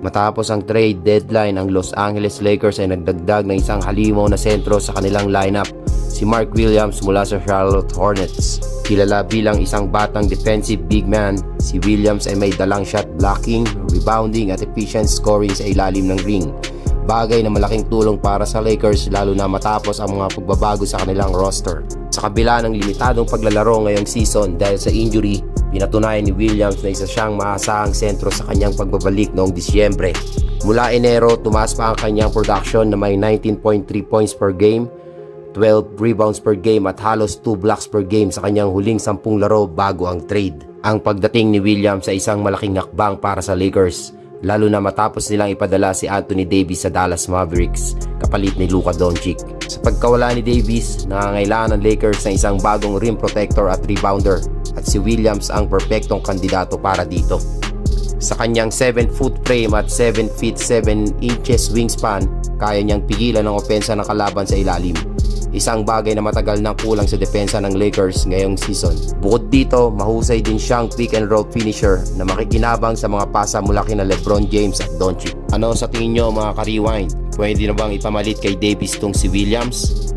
Matapos ang trade deadline, ang Los Angeles Lakers ay nagdagdag ng isang halimaw na sentro sa kanilang lineup, si Mark Williams mula sa Charlotte Hornets. Kilala bilang isang batang defensive big man, si Williams ay may dalang shot blocking, rebounding at efficient scoring sa ilalim ng ring. Bagay na malaking tulong para sa Lakers lalo na matapos ang mga pagbabago sa kanilang roster. Sa kabila ng limitadong paglalaro ngayong season dahil sa injury, pinatunayan ni Williams na isa siyang maasahang sentro sa kanyang pagbabalik noong Disyembre. Mula Enero, tumaas pa ang kanyang production na may 19.3 points per game, 12 rebounds per game at halos 2 blocks per game sa kanyang huling 10 laro bago ang trade. Ang pagdating ni Williams sa isang malaking hakbang para sa Lakers, lalo na matapos nilang ipadala si Anthony Davis sa Dallas Mavericks kapalit ni Luka Doncic. Sa pagkawala ni Davis, nangangailangan ng Lakers ng isang bagong rim protector at rebounder at si Williams ang perpektong kandidato para dito. Sa kanyang 7 foot frame at 7 feet 7 inches wingspan, kaya niyang pigilan ang opensa ng kalaban sa ilalim. Isang bagay na matagal nang kulang sa depensa ng Lakers ngayong season. Bukod dito, mahusay din siyang pick and roll finisher na makikinabang sa mga pasa mula kina Lebron James at Doncic. Ano sa tingin nyo mga ka-rewind? Pwede na bang ipamalit kay Davis tong si Williams?